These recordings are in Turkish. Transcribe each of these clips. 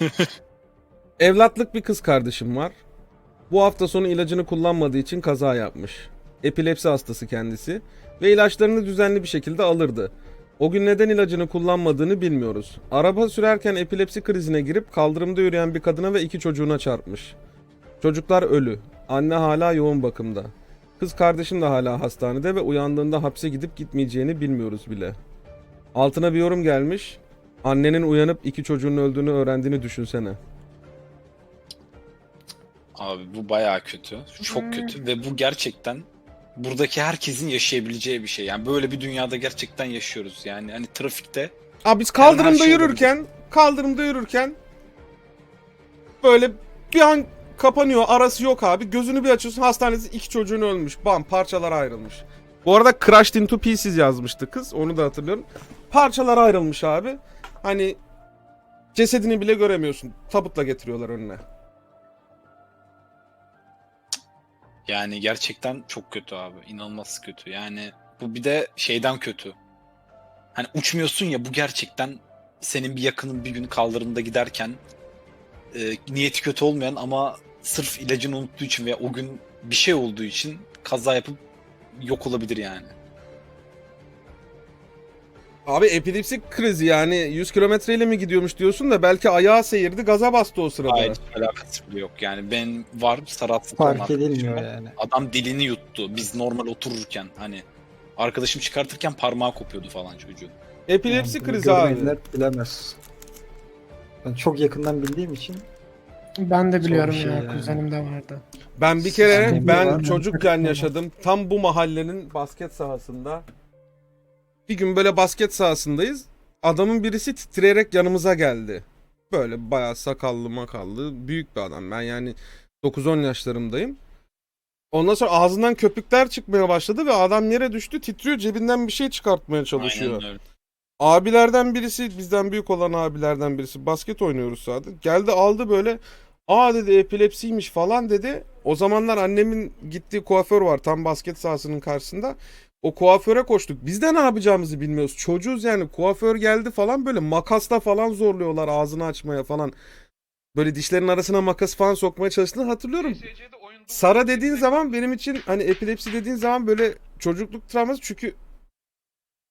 Evlatlık bir kız kardeşim var. Bu hafta sonu ilacını kullanmadığı için kaza yapmış. Epilepsi hastası kendisi ve ilaçlarını düzenli bir şekilde alırdı. O gün neden ilacını kullanmadığını bilmiyoruz. Araba sürerken epilepsi krizine girip kaldırımda yürüyen bir kadına ve iki çocuğuna çarpmış. Çocuklar ölü. Anne hala yoğun bakımda. Kız kardeşim de hala hastanede ve uyandığında hapse gidip gitmeyeceğini bilmiyoruz bile. Altına bir yorum gelmiş. Annenin uyanıp iki çocuğunun öldüğünü öğrendiğini düşünsene. Abi bu bayağı kötü. Çok kötü ve bu gerçekten buradaki herkesin yaşayabileceği bir şey. Yani böyle bir dünyada gerçekten yaşıyoruz. Yani hani trafikte Abi biz Her- her kaldırımda şey yürürken, kaldırımda yürürken böyle bir an kapanıyor. Arası yok abi. Gözünü bir açıyorsun. Hastanede iki çocuğun ölmüş. Bam parçalara ayrılmış. Bu arada Crushed into Pieces yazmıştı kız. Onu da hatırlıyorum. Parçalara ayrılmış abi. Hani cesedini bile göremiyorsun. Tabutla getiriyorlar önüne. yani gerçekten çok kötü abi. İnanılmaz kötü. Yani bu bir de şeyden kötü. Hani uçmuyorsun ya bu gerçekten senin bir yakının bir gün kaldırımda giderken e, niyeti kötü olmayan ama sırf ilacını unuttuğu için veya o gün bir şey olduğu için kaza yapıp yok olabilir yani. Abi epilepsi krizi yani 100 kilometreyle mi gidiyormuş diyorsun da belki ayağı seyirdi gaza bastı o sırada. Hayır alakası bile yok yani. Ben var Saratlık Fark edilmiyor yani. Adam dilini yuttu. Biz normal otururken hani arkadaşım çıkartırken parmağı kopuyordu falan çocuğun. Epilepsi Yani bunu krizi abi. görmeyenler bilemez. Ben çok yakından bildiğim için Ben de Zor biliyorum bir şey ya, yani. kuzenim de vardı. Ben bir kere Sistemi ben çocukken yaşadım. Tam bu mahallenin basket sahasında. Bir gün böyle basket sahasındayız. Adamın birisi titreyerek yanımıza geldi. Böyle bayağı sakallı makallı büyük bir adam. Ben yani 9-10 yaşlarımdayım. Ondan sonra ağzından köpükler çıkmaya başladı ve adam yere düştü titriyor cebinden bir şey çıkartmaya çalışıyor. Aynen öyle. Abilerden birisi bizden büyük olan abilerden birisi basket oynuyoruz zaten. Geldi aldı böyle aa dedi epilepsiymiş falan dedi. O zamanlar annemin gittiği kuaför var tam basket sahasının karşısında. O kuaföre koştuk. Biz de ne yapacağımızı bilmiyoruz. Çocuğuz yani kuaför geldi falan böyle makasla falan zorluyorlar ağzını açmaya falan. Böyle dişlerin arasına makas falan sokmaya çalıştığını hatırlıyorum. Sara dediğin zaman benim için hani epilepsi dediğin zaman böyle çocukluk travması çünkü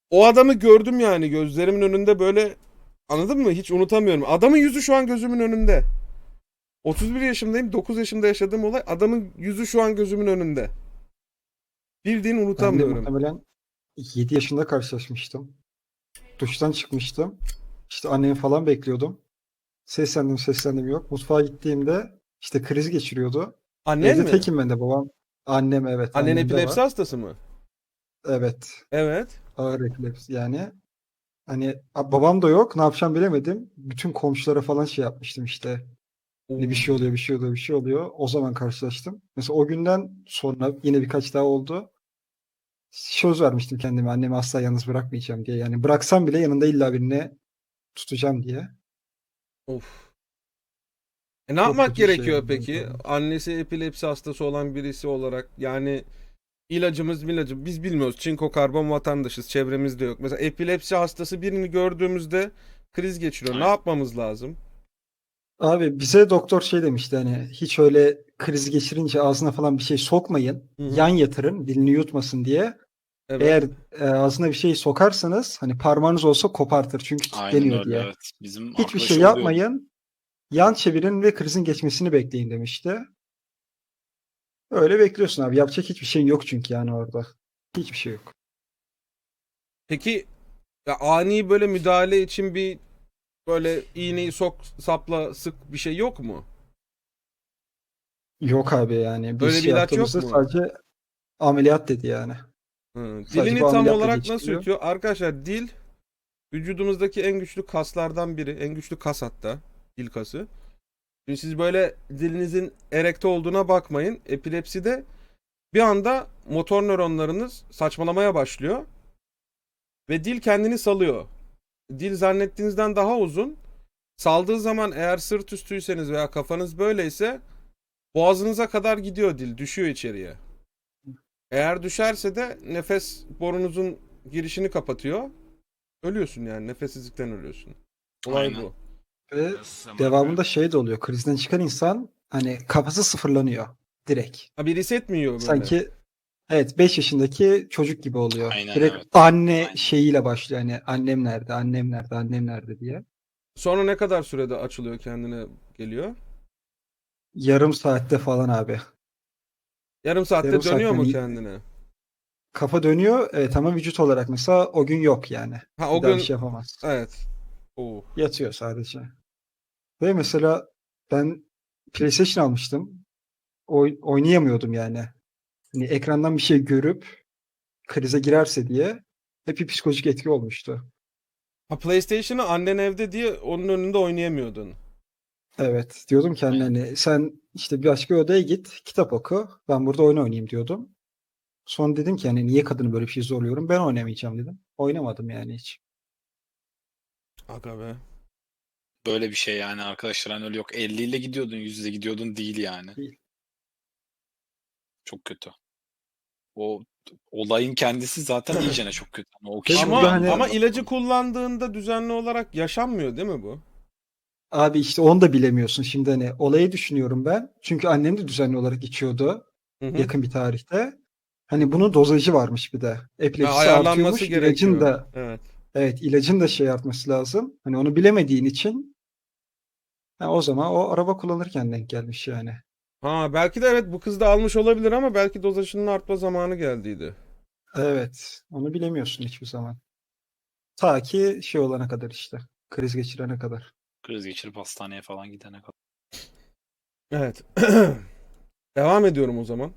o adamı gördüm yani gözlerimin önünde böyle anladın mı? Hiç unutamıyorum. Adamın yüzü şu an gözümün önünde. 31 yaşındayım. 9 yaşında yaşadığım olay adamın yüzü şu an gözümün önünde. Bildiğin ben de unutamıyorum. muhtemelen 7 yaşında karşılaşmıştım. Duştan çıkmıştım. İşte annemi falan bekliyordum. Seslendim seslendim yok. Mutfağa gittiğimde işte kriz geçiriyordu. Annen Evde mi? tekim ben de babam. Annem evet. Annen annem de epilepsi hastası mı? Evet. Evet. Ağır epilepsi yani. Hani a- babam da yok. Ne yapacağım bilemedim. Bütün komşulara falan şey yapmıştım işte. Hani bir şey oluyor, bir şey oluyor, bir şey oluyor. O zaman karşılaştım. Mesela o günden sonra yine birkaç daha oldu. Söz vermiştim kendime annemi asla yalnız bırakmayacağım diye. Yani bıraksam bile yanında illa birini tutacağım diye. Of. E ne Çok yapmak şey gerekiyor yani, peki? tabii. Annesi epilepsi hastası olan birisi olarak yani ilacımız milacı biz bilmiyoruz. Çinko karbon vatandaşız. Çevremizde yok. Mesela epilepsi hastası birini gördüğümüzde kriz geçiriyor. Ne yapmamız lazım? Abi bize doktor şey demişti hani hiç öyle kriz geçirince ağzına falan bir şey sokmayın. Hı hı. Yan yatırın dilini yutmasın diye. Evet. Eğer e, ağzına bir şey sokarsanız hani parmağınız olsa kopartır çünkü Aynen kilitleniyor öyle diye. evet. Bizim Hiçbir şey oluyor. yapmayın. Yan çevirin ve krizin geçmesini bekleyin demişti. Öyle bekliyorsun abi. Yapacak hiçbir şey yok çünkü yani orada. Hiçbir şey yok. Peki ya ani böyle müdahale için bir böyle iğneyi sok sapla sık bir şey yok mu? Yok abi yani. Biz Böyle bir şey ilaç yok yaptığımızda mu? Sadece ameliyat dedi yani. Hı. Sadece Dilini bu tam ameliyatla olarak nasıl geçiriyor. yutuyor? Arkadaşlar dil vücudumuzdaki en güçlü kaslardan biri. En güçlü kas hatta. Dil kası. Şimdi siz böyle dilinizin erekte olduğuna bakmayın. Epilepside bir anda motor nöronlarınız saçmalamaya başlıyor. Ve dil kendini salıyor. Dil zannettiğinizden daha uzun. Saldığı zaman eğer sırt üstüyseniz veya kafanız böyleyse boğazınıza kadar gidiyor dil. Düşüyor içeriye. Eğer düşerse de nefes borunuzun girişini kapatıyor. Ölüyorsun yani. Nefessizlikten ölüyorsun. Olay Aynen. bu. Ve devamında şey de oluyor. Krizden çıkan insan hani kafası sıfırlanıyor direkt. Ha bir reset mi yiyor böyle? Sanki evet 5 yaşındaki çocuk gibi oluyor. Aynen, direkt evet. anne Aynen. şeyiyle başlıyor. Hani annem nerede, annem nerede, annem nerede diye. Sonra ne kadar sürede açılıyor kendine geliyor? Yarım saatte falan abi. Yarım saatte Yarım dönüyor mu saatten iyi- kendine? Kafa dönüyor evet ama vücut olarak mesela o gün yok yani. Ha O o bir daha gün bir şey yapamaz. evet. Oo. Yatıyor sadece. Ve mesela ben PlayStation almıştım. Oy- oynayamıyordum yani. Hani ekrandan bir şey görüp krize girerse diye hep bir psikolojik etki olmuştu. Ha PlayStation'ı annen evde diye onun önünde oynayamıyordun. Evet. Diyordum ki anne hani sen işte bir başka odaya git, kitap oku. Ben burada oyun oynayayım diyordum. Sonra dedim ki hani niye kadını böyle bir şey zorluyorum? Ben oynamayacağım dedim. Oynamadım yani hiç. Aga be. Böyle bir şey yani arkadaşlar hani öyle yok 50 ile gidiyordun 100 ile gidiyordun değil yani. Değil. Çok kötü. O olayın kendisi zaten iyicene çok kötü. Ama o kişi Ama hani- ama ilacı kullandığında düzenli olarak yaşanmıyor değil mi bu? Abi işte onu da bilemiyorsun. Şimdi hani olayı düşünüyorum ben. Çünkü annem de düzenli olarak içiyordu. Hı hı. yakın bir tarihte. Hani bunun dozajı varmış bir de. Ha, Epilepsi ayarlanması artıyormuş. gerekiyor. İlacın da Evet. evet ilacın da şey artması lazım. Hani onu bilemediğin için ha, o zaman o araba kullanırken denk gelmiş yani. Ha belki de evet bu kız da almış olabilir ama belki dozajının artma zamanı geldiydi. Evet. Onu bilemiyorsun hiçbir zaman. Ta ki şey olana kadar işte. Kriz geçirene kadar. Kriz geçirip hastaneye falan gidene kadar. Evet. Devam ediyorum o zaman.